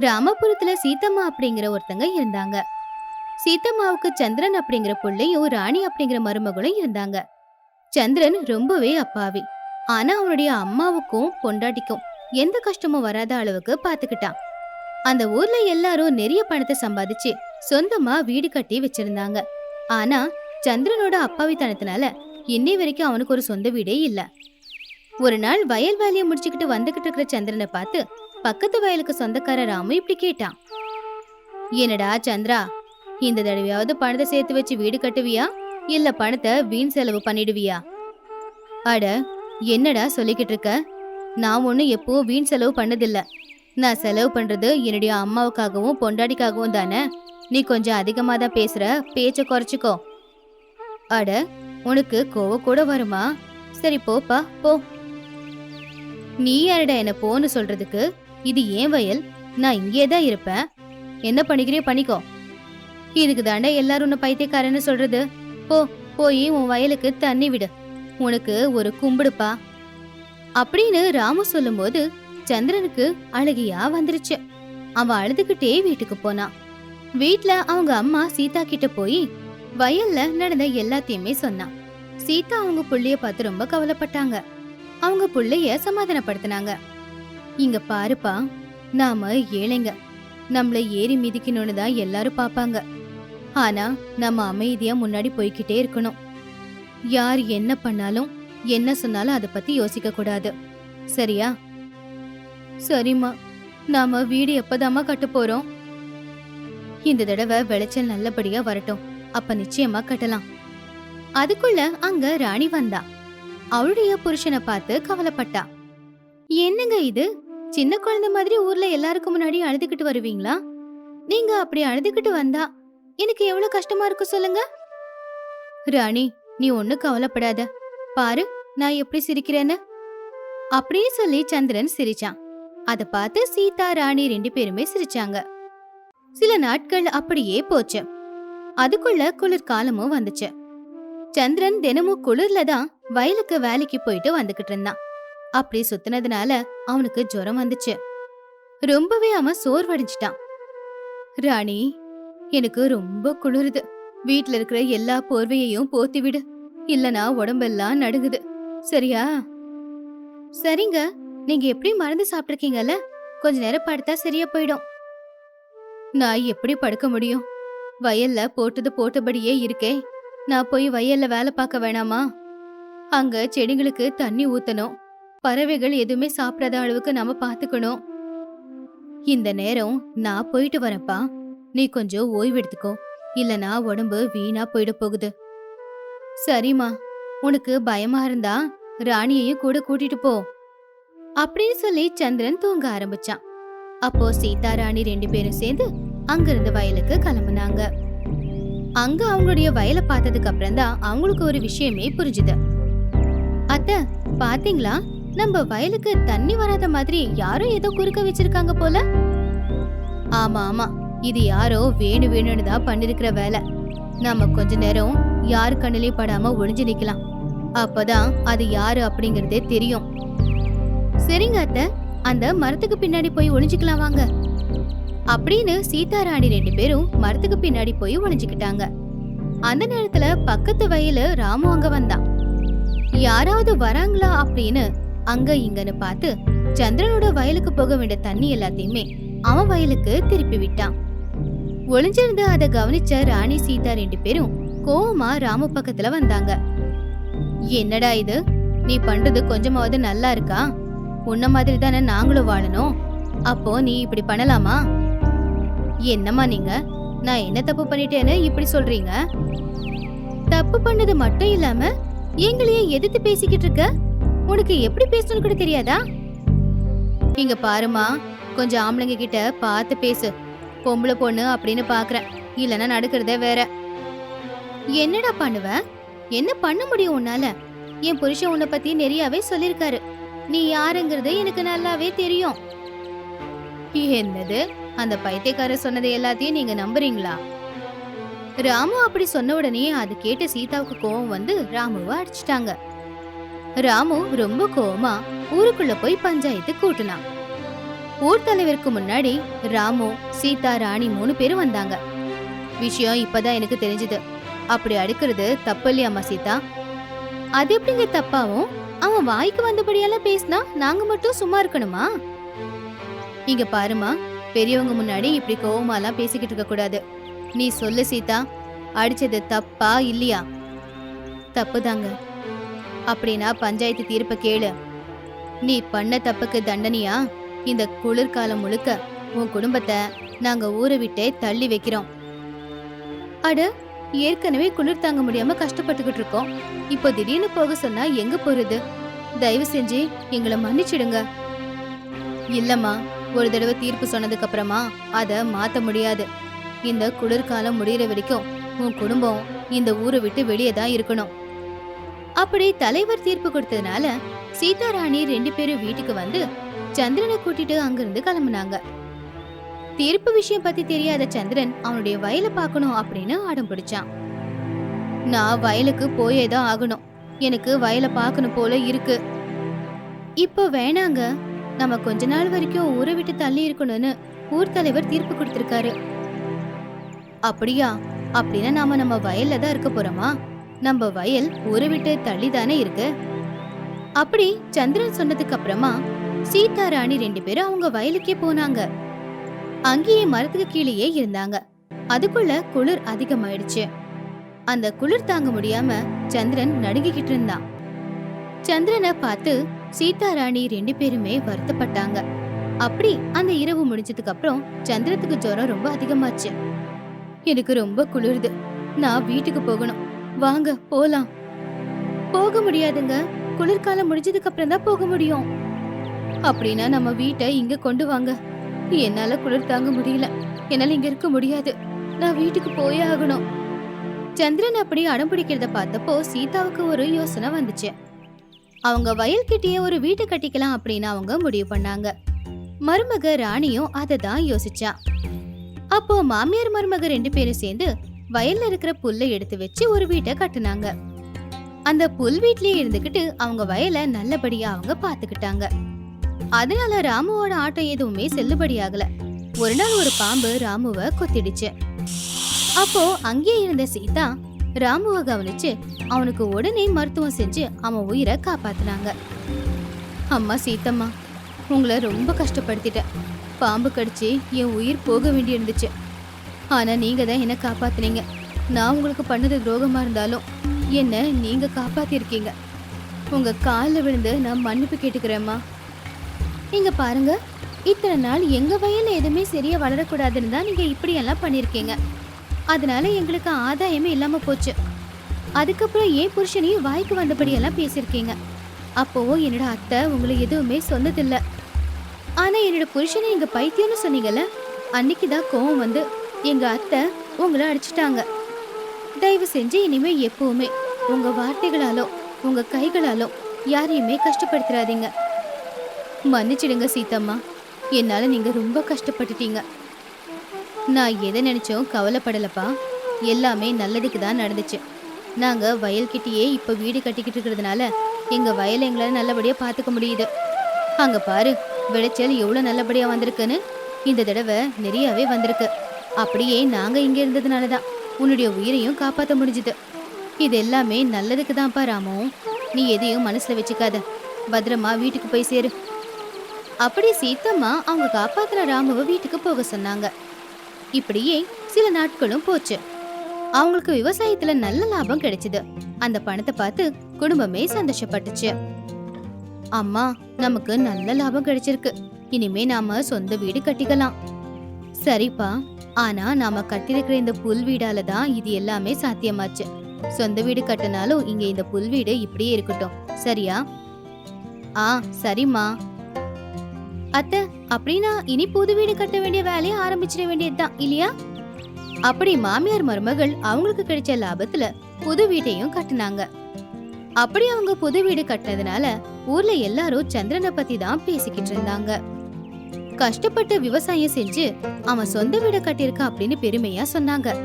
ராமபுரத்துல சீத்தம்மா அப்படிங்கிற ஒருத்தங்க இருந்தாங்க. சீத்தம்மாவுக்கு சந்திரன் அப்படிங்கிற புள்ளையும் ராணி அப்படிங்கிற மருமகளும் இருந்தாங்க. சந்திரன் ரொம்பவே அப்பாவி. ஆனா அவனுடைய அம்மாவுக்கும் பொண்டாட்டிக்கும் எந்த கஷ்டமும் வராத அளவுக்கு பாத்துக்கிட்டான். அந்த ஊர்ல எல்லாரும் நிறைய பணத்தை சம்பாதிச்சு சொந்தமா வீடு கட்டி வச்சிருந்தாங்க. ஆனா சந்திரனோட அப்பாவித்தனத்தினால இன்னை வரைக்கும் அவனுக்கு ஒரு சொந்த வீடே இல்ல. ஒரு நாள் வயல் வேலையை முடிச்சுக்கிட்டு வந்துகிட்டு இருக்கிற சந்திரனை பார்த்து பக்கத்து வயலுக்கு சொந்தக்கார ராமு இப்படி கேட்டான். என்னடா சந்திரா இந்த தடவையாவது பணத்தை சேர்த்து வச்சு வீடு கட்டுவியா? இல்ல பணத்தை வீண் செலவு பண்ணிடுவியா? அட என்னடா சொல்லிக்கிட்டு இருக்க? நான் ஒன்னும் எப்பவும் வீண் செலவு பண்ணதில்ல. நான் செலவு பண்றது என்னுடைய அம்மாவுக்காகவும் பொண்டாடிக்காகவும் தானே? நீ கொஞ்சம் அதிகமாக தான் பேசுற பேச்ச குறைச்சிக்கோ. அட உனக்கு கோவ கூட வருமா? சரி போப்பா போ. நீ யாரடா என்ன போன்னு சொல்றதுக்கு? இது ஏன் வயல்? நான் இங்கே தான் இருப்பேன். என்ன பண்ணிக்கிறியோ பண்ணிக்கோ. இதுக்கு தாண்டா எல்லாரும் உன்னை பைத்தியக்காரன்னு சொல்றது. போ போய் உன் வயலுக்கு தண்ணி விடு. உனக்கு ஒரு கும்பிடுப்பா. அப்படின்னு ராமு சொல்லும்போது சந்திரனுக்கு அழுகையா வந்துருச்சு. அவன் அழுதுகிட்டே வீட்டுக்கு போனான் வீட்ல அவங்க அம்மா சீதா கிட்ட போய் வயல்ல நடந்த எல்லாத்தையுமே சொன்னான் சீதா அவங்க புள்ளைய பார்த்து ரொம்ப கவலைப்பட்டாங்க. அவங்க புள்ளைய சமாதானப்படுத்தினாங்க. இங்க பாருப்பா நாம ஏழைங்க. நம்மள ஏறி மிதிக்கணும்னு தான் எல்லாரும் பாப்பாங்க. ஆனா நம்ம அமைதியா முன்னாடி போய்கிட்டே இருக்கணும். யார் என்ன பண்ணாலும் என்ன சொன்னாலும் அதை பத்தி யோசிக்க கூடாது சரியா? சரிம்மா. நாம வீடு எப்பதாம்மா கட்ட போறோம்? இந்த தடவை விளைச்சல் நல்லபடியா வரட்டும். அப்ப நிச்சயமா கட்டலாம். அதுக்குள்ள அங்க ராணி வந்தா. அவளுடைய புருஷனை பார்த்து கவலைப்பட்டா. என்னங்க இது? சின்ன குழந்தை மாதிரி ஊர்ல எல்லாருக்கும் முன்னாடி அழுதுகிட்டு வருவீங்களா? நீங்க அப்படி அழுதுகிட்டு வந்தா எனக்கு எவ்வளவு கஷ்டமா இருக்கும் சொல்லுங்க? ராணி நீ ஒண்ணு கவலைப்படாத. பாரு நான் எப்படி சிரிக்கிறேன்னு. அப்படின்னு சொல்லி சந்திரன் சிரிச்சான். அதை பார்த்து சீதா ராணி ரெண்டு பேருமே சிரிச்சாங்க. சில நாட்கள் அப்படியே போச்சு. அதுக்குள்ள குளிர்காலமும் வந்துச்சு. சந்திரன் தினமும் குளிர்ல தான் வயலுக்கு வேலைக்கு போயிட்டு வந்துகிட்டு இருந்தான். அப்படி சுத்தினதுனால அவனுக்கு ஜுரம் வந்துச்சு. ரொம்பவே அவன் சோர்வடைஞ்சிட்டான். ராணி எனக்கு ரொம்ப குளிருது. வீட்ல இருக்கிற எல்லா போர்வையையும் போத்தி விடு. இல்லனா உடம்பெல்லாம் நடுங்குது. சரியா? சரிங்க. நீங்க எப்படி மருந்து சாப்பிட்டுருக்கீங்கல்ல? கொஞ்ச நேரம் படுத்தா சரியா போயிடும். நான் எப்படி படுக்க முடியும்? வயல்ல போட்டது போட்டபடியே இருக்கே. நான் போய் வயல்ல வேலை பார்க்க வேணாமா? அங்க செடிங்களுக்கு தண்ணி ஊத்தணும். பறவைகள் எதுவுமே சாப்பிடாத அளவுக்கு நாம பாத்துக்கணும். இந்த நேரம் நான் போயிட்டு வரப்பா நீ கொஞ்சம் ஓய்வு எடுத்துக்கோ. இல்லனா உடம்பு வீணா போயிட போகுது. சரிம்மா. உனக்கு பயமா இருந்தா ராணியையும் கூட கூட்டிட்டு போ. அப்படின்னு சொல்லி சந்திரன் தூங்க ஆரம்பிச்சான். அப்போ சீதா ராணி ரெண்டு பேரும் சேர்ந்து அங்கிருந்து வயலுக்கு கிளம்புனாங்க. அங்க அவங்களுடைய வயலை பார்த்ததுக்கு அப்புறம் தான் அவங்களுக்கு ஒரு விஷயமே புரிஞ்சுது. அத்த பாத்தீங்களா? நம்ம வயலுக்கு தண்ணி வராத மாதிரி யாரோ ஏதோ குறுக்க வச்சிருக்காங்க போல. ஆமா ஆமா. இது யாரோ வேணு வேணும்னு தான் பண்ணிருக்கிற வேலை. நாம கொஞ்ச நேரம் யார் கண்ணிலே படாம ஒளிஞ்சு நிக்கலாம். அப்பதான் அது யாரு அப்படிங்கறதே தெரியும். சரிங்க அத்த. அந்த மரத்துக்கு பின்னாடி போய் ஒளிஞ்சுக்கலாம் வாங்க. அப்படின்னு சீதாராணி ரெண்டு பேரும் மரத்துக்கு பின்னாடி போய் ஒளிஞ்சுக்கிட்டாங்க. அந்த நேரத்துல பக்கத்து வயலு ராமு அங்க வந்தான். யாராவது வராங்களா அப்படின்னு அங்க இங்கன்னு பார்த்து சந்திரனோட வயலுக்கு போக வேண்டிய தண்ணி எல்லாத்தையுமே அவன் வயலுக்கு திருப்பி விட்டான். ஒளிஞ்சிருந்து அதை கவனிச்ச ராணி சீதா ரெண்டு பேரும் கோவமா ராமு பக்கத்துல வந்தாங்க. என்னடா இது? நீ பண்றது கொஞ்சமாவது நல்லா இருக்கா? உன்ன மாதிரி தானே நாங்களும் வாழணும். அப்போ நீ இப்படி பண்ணலாமா? என்னம்மா நீங்க? நான் என்ன தப்பு பண்ணிட்டேன்னு இப்படி சொல்றீங்க? தப்பு பண்ணது மட்டும் இல்லாம எங்களையே எதிர்த்து பேசிக்கிட்டு இருக்க? உனக்கு எப்படி பேசணும்னு கூட தெரியாதா? இங்க பாருமா கொஞ்சம் ஆம்பளைங்க கிட்ட பார்த்து பேசு. பொம்பளை பொண்ணு அப்படின்னு பாக்குறேன். இல்லைன்னா நடக்கிறதே வேற. என்னடா பண்ணுவ? என்ன பண்ண முடியும் உன்னால? என் புருஷன் உன்னை பத்தி நிறையவே சொல்லிருக்காரு நீ யாருங்கிறது எனக்கு நல்லாவே தெரியும். என்னது? அந்த பைத்தியக்காரர் சொன்னதை எல்லாத்தையும் நீங்க நம்புறீங்களா? ராமு அப்படி சொன்ன உடனே அது கேட்டு சீதாவுக்கு கோவம் வந்து ராமுவை அடிச்சிட்டாங்க. ராமு ரொம்ப கோவமா ஊருக்குள்ள போய் பஞ்சாயத்து கூட்டினான். ஊர் தலைவருக்கு முன்னாடி ராமு சீதா ராணி மூணு பேரும் வந்தாங்க. விஷயம் இப்பதான் எனக்கு தெரிஞ்சது. அப்படி அடுக்கிறது தப்பு இல்லையாமா சீதா. அது எப்படிங்க தப்பாவும்? அவன் வாய்க்கு வந்தபடியெல்லாம் பேசினா நாங்க மட்டும் சும்மா இருக்கணுமா? இங்க பாருமா பெரியவங்க முன்னாடி இப்படி கோவமாலாம் பேசிக்கிட்டு இருக்க கூடாது. நீ சொல்லு சீதா அடிச்சது தப்பா இல்லையா? தப்புதாங்க. அப்படின்னா பஞ்சாயத்து தீர்ப்பை கேளு. நீ பண்ண தப்புக்கு தண்டனையா? இந்த குளிர்காலம் முழுக்க உன் குடும்பத்தை நாங்க ஊரை விட்டே தள்ளி வைக்கிறோம். அட ஏற்கனவே குளிர் தாங்க முடியாம கஷ்டப்பட்டுக்கிட்டு இருக்கோம். இப்போ திடீர்னு போக சொன்னா எங்க போறது? தயவு செஞ்சு எங்களை மன்னிச்சிடுங்க. இல்லம்மா ஒரு தடவை தீர்ப்பு சொன்னதுக்கு அப்புறமா அத மாத்த முடியாது. இந்த குளிர்காலம் முடிகிற வரைக்கும் உன் குடும்பம் இந்த ஊரை விட்டு வெளியே தான் இருக்கணும். அப்படி தலைவர் தீர்ப்பு கொடுத்ததுனால சீதாராணி ரெண்டு பேரும் வீட்டுக்கு வந்து சந்திரனை கூட்டிட்டு அங்கிருந்து கிளம்புனாங்க. தீர்ப்பு விஷயம் பத்தி தெரியாத சந்திரன் அவனுடைய வயலை பார்க்கணும் அப்படின்னு ஆடம் பிடிச்சான். நான் வயலுக்கு போயே தான் ஆகணும். எனக்கு வயலை பார்க்கணும் போல இருக்கு. இப்போ வேணாங்க. நம்ம கொஞ்ச நாள் வரைக்கும் ஊரை விட்டு தள்ளி இருக்கணும்னு ஊர் தலைவர் தீர்ப்பு கொடுத்திருக்காரு. அப்படியா? அப்படின்னா நாம நம்ம வயல்ல தான் இருக்க போறோமா? நம்ம வயல் ஒரு விட்டு தள்ளி தானே இருக்கு? அப்படி சந்திரன் சொன்னதுக்கு அப்புறமா சீதா ராணி ரெண்டு பேரும் அவங்க வயலுக்கே போனாங்க. அங்கேயே மரத்துக்கு கீழேயே இருந்தாங்க. அதுக்குள்ள குளிர் அதிகமாயிடுச்சு. அந்த குளிர் தாங்க முடியாம சந்திரன் நடுங்கிக்கிட்டு இருந்தான். சந்திரனை பார்த்து சீதா ராணி ரெண்டு பேருமே வருத்தப்பட்டாங்க. அப்படி அந்த இரவு முடிஞ்சதுக்கு அப்புறம் சந்திரத்துக்கு ஜுரம் ரொம்ப அதிகமாச்சு. எனக்கு ரொம்ப குளிருது. நான் வீட்டுக்கு போகணும். வாங்க போலாம். போக முடியாதுங்க. குளிர்காலம் முடிஞ்சதுக்கு அப்புறம் தான் போக முடியும். அப்படின்னா நம்ம வீட்டை இங்க கொண்டு வாங்க. என்னால குளிர் தாங்க முடியல. என்னால இங்க இருக்க முடியாது. நான் வீட்டுக்கு போயே ஆகணும். சந்திரன் அப்படி அடம் பிடிக்கிறத பார்த்தப்போ சீதாவுக்கு ஒரு யோசனை வந்துச்சு. அவங்க வயல்கிட்டயே ஒரு வீட்டை கட்டிக்கலாம் அப்படின்னு அவங்க முடிவு பண்ணாங்க. மருமக ராணியும் அதை தான் யோசிச்சா. அப்போ மாமியார் மருமக ரெண்டு பேரும் சேர்ந்து வயல்ல இருக்கிற புல்லை எடுத்து வச்சு ஒரு வீட்டை கட்டுனாங்க. அந்த புல் வீட்லயே இருந்துகிட்டு அவங்க வயலை நல்லபடியா அவங்க பாத்துக்கிட்டாங்க அதனால ராமுவோட ஆட்டம் எதுவுமே செல்லுபடியாகல. ஒரு நாள் ஒரு பாம்பு ராமுவ கொத்திடுச்சு. அப்போ அங்கேயே இருந்த சீதா ராமுவ கவனிச்சு அவனுக்கு உடனே மருத்துவம் செஞ்சு அவன் உயிரை காப்பாத்தினாங்க. அம்மா சீத்தம்மா உங்களை ரொம்ப கஷ்டப்படுத்திட்டேன். பாம்பு கடிச்சு என் உயிர் போக வேண்டியிருந்துச்சு. ஆனால் நீங்கள் தான் என்ன காப்பாத்துனீங்க. நான் உங்களுக்கு பண்ணது துரோகமாக இருந்தாலும் என்ன நீங்கள் காப்பாற்றிருக்கீங்க உங்கள் காலில் விழுந்து நான் மன்னிப்பு கேட்டுக்கிறேம்மா. நீங்கள் பாருங்க இத்தனை நாள் எங்கள் வயலில் எதுவுமே சரியாக வளரக்கூடாதுன்னு தான் நீங்கள் இப்படியெல்லாம் பண்ணியிருக்கீங்க. அதனால எங்களுக்கு ஆதாயமே இல்லாமல் போச்சு. அதுக்கப்புறம் ஏன் புருஷனையும் வாய்க்கு வந்தபடியெல்லாம் பேசியிருக்கீங்க? அப்போ என்னோட அத்தை உங்களை எதுவுமே சொன்னதில்லை. ஆனால் என்னோட புருஷனை நீங்கள் பைத்தியம்னு சொன்னீங்கல்ல அன்னைக்கு தான் கோவம் வந்து எங்க அத்தை உங்களை அடிச்சிட்டாங்க. தயவு செஞ்சு இனிமே எப்பவுமே உங்க வார்த்தைகளாலோ உங்க கைகளாலோ யாரையுமே கஷ்டப்படுத்துறாதீங்க மன்னிச்சிடுங்க சீத்தம்மா என்னால நீங்க ரொம்ப கஷ்டப்பட்டுட்டீங்க. நான் எதை நினைச்சோம் கவலைப்படலப்பா. எல்லாமே நல்லதுக்கு தான் நடந்துச்சு. நாங்க வயல்கிட்டயே இப்ப வீடு கட்டிக்கிட்டு இருக்கிறதுனால எங்க வயலை எங்களால நல்லபடியா பாத்துக்க முடியுது. அங்க பாரு விளைச்சல் எவ்வளவு நல்லபடியா வந்திருக்குன்னு. இந்த தடவை நிறையவே வந்திருக்கு. அப்படியே நாங்க இங்க இருந்ததுனால தான் உன்னுடைய உயிரையும் காப்பாற்ற முடிஞ்சுது. இது எல்லாமே நல்லதுக்கு தான்ப்பா ராமு. நீ எதையும் மனசுல வச்சுக்காத. பத்திரமா வீட்டுக்கு போய் சேரு. அப்படி சீத்தம்மா அவங்க காப்பாத்தின ராமுவை வீட்டுக்கு போக சொன்னாங்க. இப்படியே சில நாட்களும் போச்சு. அவங்களுக்கு விவசாயத்துல நல்ல லாபம் கிடைச்சது. அந்த பணத்தை பார்த்து குடும்பமே சந்தோஷப்பட்டுச்சு. அம்மா நமக்கு நல்ல லாபம் கிடைச்சிருக்கு. இனிமே நாம சொந்த வீடு கட்டிக்கலாம். சரிப்பா. ஆனா நாம கட்டிருக்கிற இந்த புல் வீடால தான் இது எல்லாமே சாத்தியமாச்சு. சொந்த வீடு கட்டினாலும் இங்க இந்த புல் வீடு இப்படியே இருக்கட்டும். சரியா? ஆ சரிம்மா. அத்தை அப்படின்னா இனி புது வீடு கட்ட வேண்டிய வேலையை ஆரம்பிச்சிட வேண்டியதுதான் இல்லையா? அப்படி மாமியார் மருமகள் அவங்களுக்கு கிடைச்ச லாபத்துல புது வீட்டையும் கட்டினாங்க. அப்படி அவங்க புது வீடு கட்டினதுனால ஊர்ல எல்லாரும் சந்திரனை பத்தி தான் பேசிக்கிட்டு இருந்தாங்க. கஷ்டப்பட்டு விவசாயம் செஞ்சு அவன் சொந்த வீட கட்டியிருக்கான் அப்படின்னு பெருமையா சொன்னாங்க.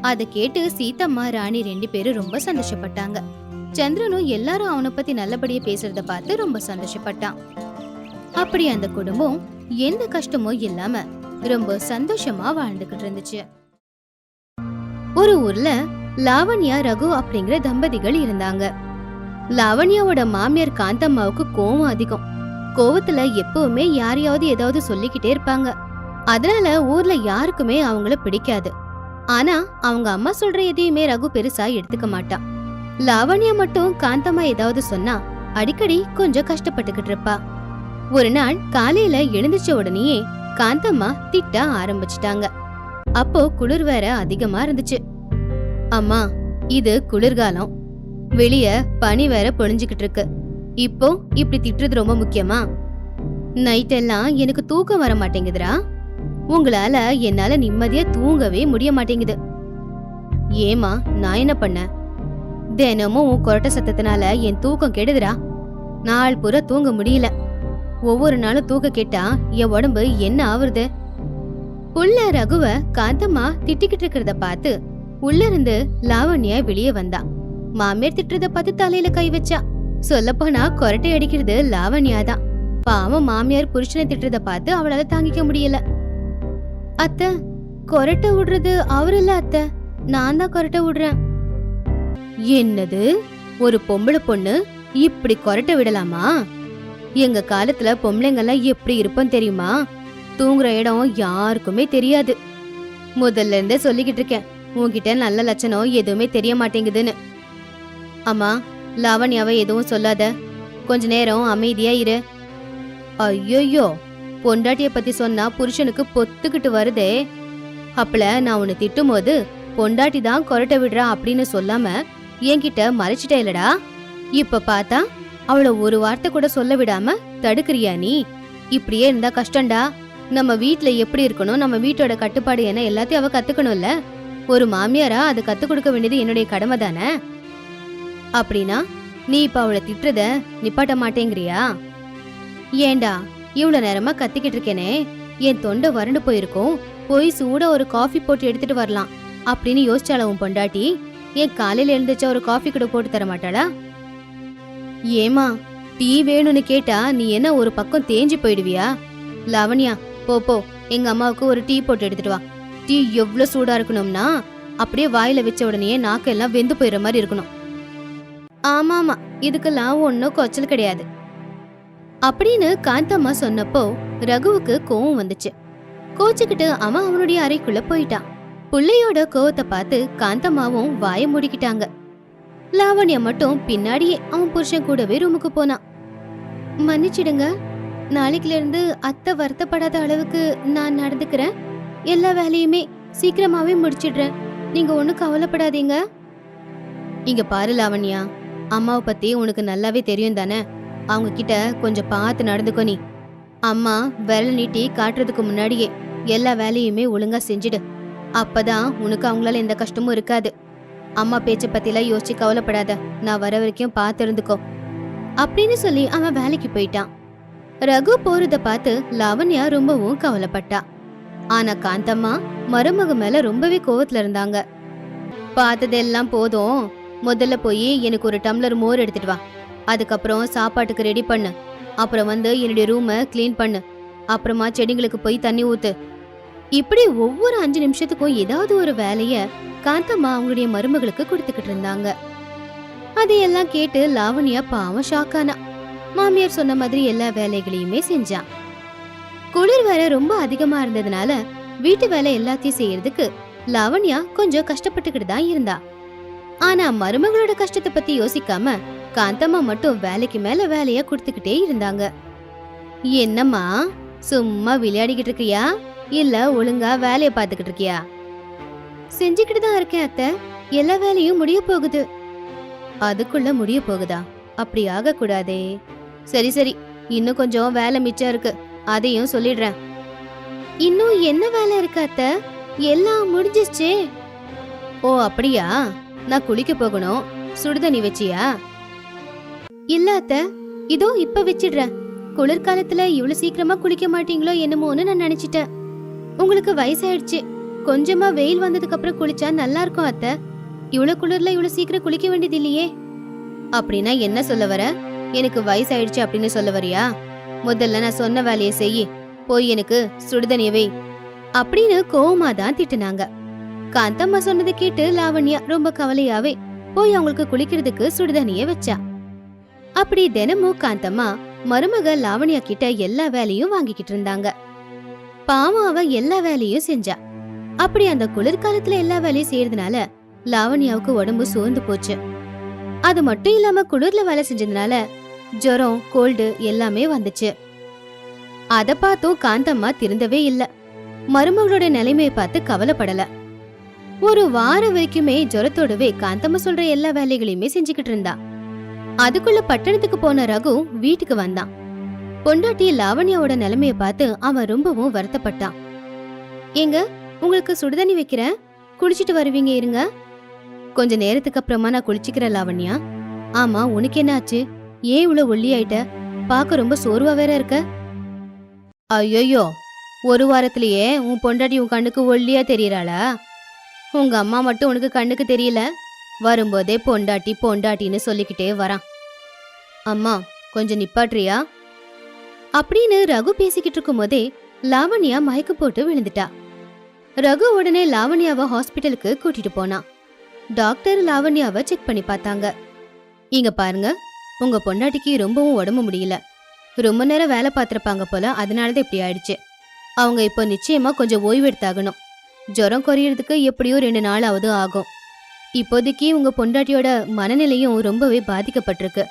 அதை கேட்டு சீத்தம்மா ராணி ரெண்டு பேரும் ரொம்ப சந்தோஷப்பட்டாங்க. சந்திரனும் எல்லாரும் அவனை பத்தி நல்லபடியா பேசுறத பார்த்து ரொம்ப சந்தோஷப்பட்டான். அப்படி அந்த குடும்பம் எந்த கஷ்டமும் இல்லாம ரொம்ப சந்தோஷமா வாழ்ந்துகிட்டு இருந்துச்சு. ஒரு ஊர்ல லாவண்யா ரகு அப்படிங்கிற தம்பதிகள் இருந்தாங்க. லாவண்யாவோட மாமியார் காந்தம்மாவுக்கு கோவம் அதிகம். கோவத்துல எப்பவுமே யாரையாவது ஏதாவது சொல்லிக்கிட்டே இருப்பாங்க. அதனால ஊர்ல யாருக்குமே அவங்கள பிடிக்காது. ஆனா அவங்க அம்மா சொல்ற எதையுமே ரகு பெருசா எடுத்துக்க மாட்டான் லாவண்யா மட்டும் காந்தம்மா ஏதாவது சொன்னா அடிக்கடி கொஞ்சம் கஷ்டப்பட்டுக்கிட்டு இருப்பா. ஒரு நாள் காலையில எழுந்திருச்ச உடனேயே காந்தம்மா திட்ட ஆரம்பிச்சிட்டாங்க. அப்போ குளிர் வேற அதிகமா இருந்துச்சு. அம்மா இது குளிர்காலம். வெளிய பனி வேற பொழிஞ்சுக்கிட்டு இருக்கு. இப்போ இப்படி திட்டுறது ரொம்ப முக்கியமா? நைட் எல்லாம் எனக்கு தூக்கம் வர மாட்டேங்குதுடா. உங்களால என்னால நிம்மதியா தூங்கவே முடிய மாட்டேங்குது. ஏமா நான் என்ன பண்ண? தினமும் உன் கொரட்ட சத்தத்தினால என் தூக்கம் கெடுதுடா. நாள் பூரா தூங்க முடியல. ஒவ்வொரு நாளும் தூக்க கேட்டா என் உடம்பு என்ன ஆவுறது? உள்ள ரகுவ காந்தமா திட்டிக்கிட்டு இருக்கிறத பார்த்து உள்ள இருந்து லாவண்யா வெளியே வந்தா. மாமியார் திட்டுறத பார்த்து தலையில கை வச்சா. சொல்லப்போனா கொரட்டை அடிக்கிறது லாவண்யா தான் பாவம் மாமியார் புருஷனை திட்டுறத பார்த்து அவளால தாங்கிக்க முடியல. அத்தை கொரட்டை விடுறது அவரில்ல அத்தை? நான் தான் கொரட்டை விடுறேன். என்னது? ஒரு பொம்பளை பொண்ணு இப்படி கொரட்டை விடலாமா? எங்க காலத்துல பொம்பளைங்கெல்லாம் எப்படி இருப்போம் தெரியுமா? தூங்குற இடம் யாருக்குமே தெரியாது. முதல்ல இருந்தே சொல்லிக்கிட்டு இருக்கேன். உன்கிட்ட நல்ல லட்சணம் எதுவுமே தெரிய மாட்டேங்குதுன்னு. அம்மா லாவண்யாவை எதுவும் சொல்லாத. கொஞ்ச நேரம் அமைதியா இரு. ஐயோயோ பொண்டாட்டிய பத்தி சொன்னா புருஷனுக்கு பொத்துக்கிட்டு வருதே. அப்பல நான் உன்னை திட்டும் போது பொண்டாட்டி தான் கொரட்டை விடுறா அப்படின்னு சொல்லாம என்கிட்ட மறைச்சிட்டே இல்லடா. இப்ப பார்த்தா அவளை ஒரு வார்த்தை கூட சொல்ல விடாம தடுக்கிறியா நீ? இப்படியே இருந்தா கஷ்டம்டா. நம்ம வீட்ல எப்படி இருக்கணும் நம்ம வீட்டோட கட்டுப்பாடு என்ன எல்லாத்தையும் அவ கத்துக்கணும்ல. ஒரு மாமியாரா அது கத்து கொடுக்க வேண்டியது என்னுடைய கடமை தானே அப்படின்னா நீ இப்ப அவளை திட்டுறத நிப்பாட்ட மாட்டேங்கிறியா? ஏண்டா இவ்வளவு நேரமா கத்திக்கிட்டு இருக்கேனே. என் தொண்டை வறண்டு போயிருக்கும். போய் சூட ஒரு காஃபி போட்டு எடுத்துட்டு வரலாம். அப்படின்னு யோசிச்சால உன் பொண்டாட்டி? என் காலையில எழுந்துச்சா ஒரு காஃபி கூட போட்டு தர மாட்டாளா? ஏமா டீ வேணும்னு கேட்டா நீ என்ன ஒரு பக்கம் தேஞ்சு போயிடுவியா? லவண்யா போ போ. எங்க அம்மாவுக்கு ஒரு டீ போட்டு எடுத்துட்டு வா. டீ எவ்வளவு சூடா இருக்கணும்னா அப்படியே வாயில வச்ச உடனே நாக்கெல்லாம் வெந்து போயிடுற மாதிரி இருக்கணும். ஆமாமா இதுக்கெல்லாம் ஒன்றும் கொச்சல் கிடையாது. அப்படின்னு காந்தம்மா சொன்னப்போ ரகுவுக்கு கோவம் வந்துச்சு. கோச்சுக்கிட்டு அவன் அவனுடைய அறைக்குள்ள போயிட்டான். பிள்ளையோட கோவத்தை பார்த்து காந்தம்மாவும் வாய மூடிக்கிட்டாங்க. லாவண்யா மட்டும் பின்னாடியே அவன் புருஷன் கூடவே ரூமுக்கு போனான். மன்னிச்சிடுங்க நாளைக்குல இருந்து அத்தை வருத்தப்படாத அளவுக்கு நான் நடந்துக்கிறேன். எல்லா வேலையுமே சீக்கிரமாவே முடிச்சிடுறேன். நீங்க ஒன்றும் கவலைப்படாதீங்க. இங்க பாரு லாவண்யா அம்மாவை பத்தி உனக்கு நல்லாவே தெரியும் தானே? அவங்க கிட்ட கொஞ்சம் பார்த்து நடந்துக்கோ நீ. அம்மா விரல் நீட்டி காட்டுறதுக்கு முன்னாடியே எல்லா வேலையுமே ஒழுங்கா செஞ்சிடு. அப்பதான் உனக்கு அவங்களால எந்த கஷ்டமும் இருக்காது. அம்மா பேச்ச பத்திலாம் யோசிச்சு கவலைப்படாத. நான் வர வரைக்கும் பார்த்து இருந்துக்கோ. அப்படின்னு சொல்லி அவன் வேலைக்கு போயிட்டான். ரகு போறத பார்த்து லாவண்யா ரொம்பவும் கவலைப்பட்டா. ஆனா காந்தம்மா மருமக மேல ரொம்பவே கோவத்துல இருந்தாங்க. பார்த்ததெல்லாம் போதும். முதல்ல போய் எனக்கு ஒரு டம்ளர் மோர் எடுத்துட்டு வா. அதுக்கப்புறம் சாப்பாட்டுக்கு ரெடி பண்ணு. அப்புறம் வந்து என்னுடைய ரூமை க்ளீன் பண்ணு. அப்புறமா செடிங்களுக்கு போய் தண்ணி ஊத்து. இப்படி ஒவ்வொரு அஞ்சு நிமிஷத்துக்கும் ஏதாவது ஒரு வேலைய காந்தம்மா அவங்களுடைய மருமகளுக்கு கொடுத்துக்கிட்டு இருந்தாங்க. அதையெல்லாம் கேட்டு லாவண்யா பாவம் ஷாக்கானா மாமியார் சொன்ன மாதிரி எல்லா வேலைகளையுமே செஞ்சான். குளிர் வேற ரொம்ப அதிகமா இருந்ததுனால வீட்டு வேலை எல்லாத்தையும் செய்யறதுக்கு லாவண்யா கொஞ்சம் கஷ்டப்பட்டுக்கிட்டு தான் இருந்தா. ஆனா மருமகளோட கஷ்டத்தை பத்தி யோசிக்காம காந்தம்மா மட்டும் வேலைக்கு மேல வேலைய கொடுத்துக்கிட்டே இருந்தாங்க. என்னம்மா சும்மா விளையாடிக்கிட்டு இருக்கியா? இல்ல ஒழுங்கா வேலைய பாத்துக்கிட்டு இருக்கியா? செஞ்சுக்கிட்டு தான் இருக்கேன் அத்தை. எல்லா வேலையும் முடிய போகுது. அதுக்குள்ள முடிய போகுதா? அப்படி ஆக கூடாதே சரி சரி. இன்னும் கொஞ்சம் வேலை மிச்சம் இருக்கு. அதையும் சொல்லிடுறேன். இன்னும் என்ன வேலை இருக்கு அத்தை? எல்லாம் முடிஞ்சிச்சே ஓ அப்படியா? நான் குளிக்க போகணும். சுடுதண்ணி வச்சியா? இல்ல அத்த இதோ இப்ப வச்சிடுறேன். குளிர்காலத்துல இவ்வளவு சீக்கிரமா குளிக்க மாட்டீங்களோ என்னமோன்னு நான் நினைச்சிட்டேன். உங்களுக்கு வயசாயிடுச்சு. கொஞ்சமா வெயில் வந்ததுக்கு அப்புறம் குளிச்சா நல்லா இருக்கும் அத்தை. இவ்வளவு குளிர்ல இவ்வளவு சீக்கிரம் குளிக்க வேண்டியது இல்லையே. அப்படின்னா என்ன சொல்ல வர? எனக்கு வயசாயிடுச்சு அப்படின்னு சொல்ல வரியா? முதல்ல நான் சொன்ன வேலையை செய் போய் எனக்கு சுடுதண்ணியவை அப்படின்னு கோவமா தான் திட்டுனாங்க. காந்தம்மா சொன்னதை கேட்டு லாவண்யா ரொம்ப கவலையாவே போய் அவங்களுக்கு குளிக்கிறதுக்கு சுடுதண்ணிய வச்சா. அப்படி தினமும் காந்தம்மா மருமக லாவண்யா கிட்ட எல்லா வேலையும் வாங்கிக்கிட்டு இருந்தாங்க. பாவம் அவ எல்லா வேலையும் செஞ்சா. அப்படி அந்த குளிர்காலத்துல எல்லா வேலையும் செய்யறதுனால லாவண்யாவுக்கு உடம்பு சோர்ந்து போச்சு. அது மட்டும் இல்லாம குளிர்ல வேலை செஞ்சதுனால ஜுரம் கோல்டு எல்லாமே வந்துச்சு. அத பார்த்தும் காந்தம்மா திருந்தவே இல்ல. மருமகளோட நிலைமையை பார்த்து கவலைப்படல. ஒரு வாரம் வரைக்குமே ஜுரத்தோடவே காந்தம்மா சொல்ற எல்லா வேலைகளையுமே செஞ்சுக்கிட்டு இருந்தா. அதுக்குள்ள பட்டணத்துக்கு போன ரகு வீட்டுக்கு வந்தான். பொண்டாட்டி லாவண்யாவோட நிலைமைய பார்த்து அவன் ரொம்பவும் வருத்தப்பட்டான். ஏங்க உங்களுக்கு சுடுதண்ணி வைக்கிறேன். குளிச்சிட்டு வருவீங்க இருங்க. கொஞ்ச நேரத்துக்கு அப்புறமா நான் குளிச்சுக்கிறேன் லாவண்யா. ஆமா உனக்கு என்ன ஆச்சு ஏன் இவ்வளவு ஒல்லி ஆயிட்ட பார்க்க ரொம்ப சோர்வா வேற இருக்க. ஐயோ ஒரு வாரத்திலேயே உன் பொண்டாட்டி உன் கண்ணுக்கு ஒல்லியா தெரியறாளா? உங்க அம்மா மட்டும் உனக்கு கண்ணுக்கு தெரியல? வரும்போதே பொண்டாட்டி பொண்டாட்டின்னு சொல்லிக்கிட்டே வரான். அம்மா கொஞ்சம் நிப்பாட்றியா அப்படின்னு ரகு பேசிக்கிட்டு இருக்கும் போதே லாவண்யா மயக்க போட்டு விழுந்துட்டா. ரகு உடனே லாவண்யாவை ஹாஸ்பிட்டலுக்கு கூட்டிட்டு போனான். டாக்டர் லாவண்யாவை செக் பண்ணி பார்த்தாங்க. இங்க பாருங்க உங்க பொண்டாட்டிக்கு ரொம்பவும் உடம்பு முடியல. ரொம்ப நேரம் வேலை பார்த்துருப்பாங்க போல அதனாலதான் இப்படி ஆயிடுச்சு. அவங்க இப்போ நிச்சயமா கொஞ்சம் ஓய்வு எடுத்தாகணும் ஜுரம் குறையிறதுக்கு எப்படியோ ரெண்டு நாளாவது ஆகும். இப்போதைக்கு உங்க பொண்டாட்டியோட மனநிலையும் ரொம்பவே பாதிக்கப்பட்டிருக்கு.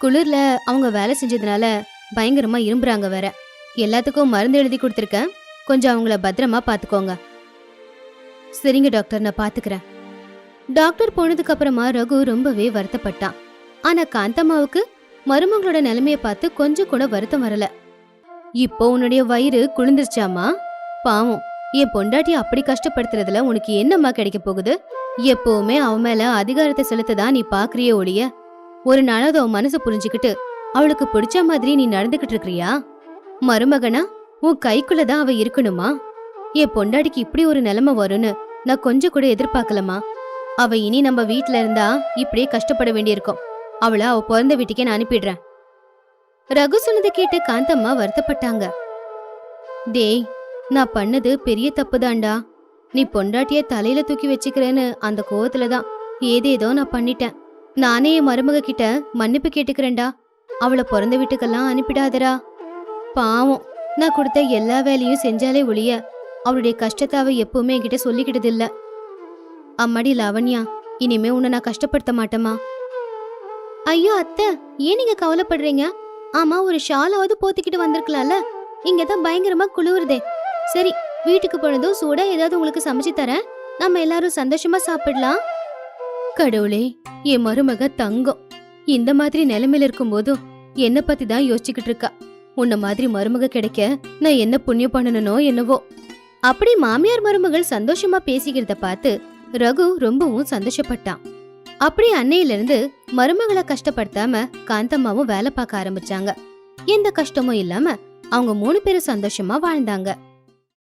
குளிர்ல அவங்க வேலை செஞ்சதுனால பயங்கரமா இரும்புறாங்க வேற. எல்லாத்துக்கும் மருந்து எழுதி கொடுத்துருக்கேன். கொஞ்சம் அவங்கள பத்திரமா பாத்துக்கோங்க. சரிங்க டாக்டர் நான் பாத்துக்கிறேன். டாக்டர் போனதுக்கு அப்புறமா ரகு ரொம்பவே வருத்தப்பட்டான். ஆனா காந்தம்மாவுக்கு மருமகளோட நிலைமைய பார்த்து கொஞ்சம் கூட வருத்தம் வரல. இப்போ உன்னுடைய வயிறு குளிர்ந்துருச்சாமா பாவம். என் பொண்டாட்டி அப்படி கஷ்டப்படுத்துறதுல உனக்கு என்னம்மா கிடைக்க போகுது? எப்பவுமே அவன் மேல அதிகாரத்தை செலுத்ததான் நீ பாக்குறிய ஒழிய. ஒரு நாளாவது அவன் மனசு புரிஞ்சுக்கிட்டு அவளுக்கு பிடிச்ச மாதிரி நீ நடந்துகிட்டு இருக்கிறியா? மருமகனா? உன் கைக்குள்ளதான் அவ இருக்கணுமா? என் பொண்டாட்டிக்கு இப்படி ஒரு நிலைமை வரும்னு நான் கொஞ்சம் கூட எதிர்பார்க்கலமா அவ இனி நம்ம வீட்ல இருந்தா இப்படியே கஷ்டப்பட வேண்டியிருக்கும். அவள அவ பிறந்த வீட்டுக்கே நான் அனுப்பிடுறேன். ரகு சொன்னதை கேட்டு காந்தம்மா வருத்தப்பட்டாங்க. டேய் நான் பண்ணது பெரிய தப்புதான்டா. நீ பொண்டாட்டிய தலையில தூக்கி வச்சுக்கிறேன்னு அந்த கோவத்துல தான் ஏதேதோ நான் பண்ணிட்டேன். நானே என் மருமக கிட்ட மன்னிப்பு கேட்டுக்கிறேன்டா. அவளை பிறந்த வீட்டுக்கெல்லாம் அனுப்பிடாதடா. பாவம் நான் கொடுத்த எல்லா வேலையும் செஞ்சாலே ஒழிய அவளுடைய கஷ்டத்தை அவ எப்பவுமே என்கிட்ட சொல்லிக்கிட்டது இல்ல அம்மாடி லாவண்யா இனிமே உன்னை நான் கஷ்டப்படுத்த மாட்டேமா ஐயோ அத்தை ஏன் நீங்க கவலைப்படுறீங்க? ஆமா ஒரு ஷாலாவது போத்திக்கிட்டு வந்திருக்கலாம்ல. இங்க தான் பயங்கரமா குளிருதே. சரி வீட்டுக்கு போனதும் சூடா ஏதாவது உங்களுக்கு சமைச்சு தரேன். நம்ம எல்லாரும் சந்தோஷமா சாப்பிடலாம். கடவுளே என் மருமக தங்கம். இந்த மாதிரி நிலைமையில இருக்கும்போதும் என்ன பத்தி தான் யோசிச்சுக்கிட்டு இருக்கா. உன்ன மாதிரி மருமக கிடைக்க நான் என்ன புண்ணியம் பண்ணனோ என்னவோ. அப்படி மாமியார் மருமகள் சந்தோஷமா பேசிக்கிறத பார்த்து ரகு ரொம்பவும் சந்தோஷப்பட்டான். அப்படி அன்னையில இருந்து மருமகளை கஷ்டப்படுத்தாம காந்தம்மாவும் வேலை பார்க்க ஆரம்பிச்சாங்க. எந்த கஷ்டமும் இல்லாம அவங்க மூணு பேரும் சந்தோஷமா வாழ்ந்தாங்க.